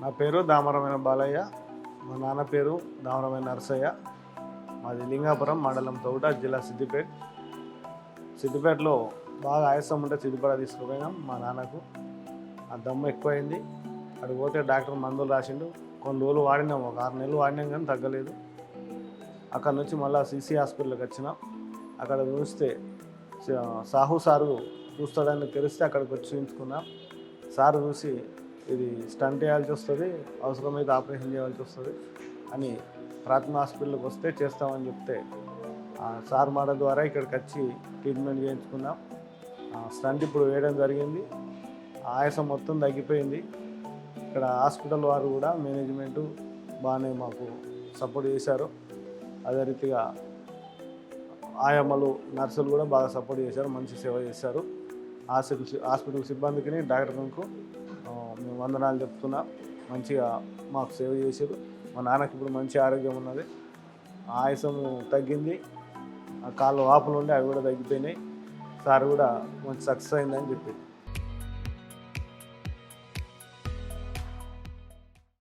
నా పేరు దామరమైన బాలయ్య. మా నాన్న పేరు దామరమైన నరసయ్య. మాది లింగాపురం మండలం తోట జిల్లా సిద్దిపేట. సిద్దిపేటలో బాగా ఆయాసం ఉంటే సిద్దిపేట తీసుకుపోయినాం మా నాన్నకు. ఆ దమ్ము ఎక్కువైంది. అక్కడికి పోతే డాక్టర్ మందులు రాసిండు. కొన్ని రోజులు వాడినాం ఒక ఆరు నెలలు వాడినాం కానీ తగ్గలేదు. అక్కడ నుంచి మళ్ళీ సిసి హాస్పిటల్కి వచ్చినాం. అక్కడ చూస్తే సాహు సారు చూస్తాడని తెలిస్తే అక్కడికి వచ్చి చూపించుకున్నాం సార్ చూసి ఇది స్టంట్ చేయాల్సి వస్తుంది అవసరమైతే ఆపరేషన్ చేయాల్సి వస్తుంది అని ప్రాథమిక హాస్పిటల్కి వస్తే చేస్తామని చెప్తే సార్ మాట ద్వారా ఇక్కడికి వచ్చి ట్రీట్మెంట్ చేయించుకున్నాం. స్టంట్ ఇప్పుడు వేయడం జరిగింది. ఆయాసం మొత్తం తగ్గిపోయింది. ఇక్కడ హాస్పిటల్ వారు కూడా మేనేజ్మెంటు బాగానే మాకు సపోర్ట్ చేశారు. అదే రీతిగా ఆయమ్మలు నర్సులు కూడా బాగా సపోర్ట్ చేశారు మంచి సేవ చేశారు. హాస్పిటల్ హాస్పిటల్ సిబ్బందికి డాక్టర్కు మేము వందనాలు చెప్తున్నా. మంచిగా మాకు సేవ చేశారు. మా నాన్నకి ఇప్పుడు మంచి ఆరోగ్యం ఉన్నది. ఆయాసం తగ్గింది. ఆ కాళ్ళు వాపులు ఉండి అవి కూడా తగ్గిపోయినాయి. సార్ కూడా మంచి సక్సెస్ అయిందని చెప్పారు.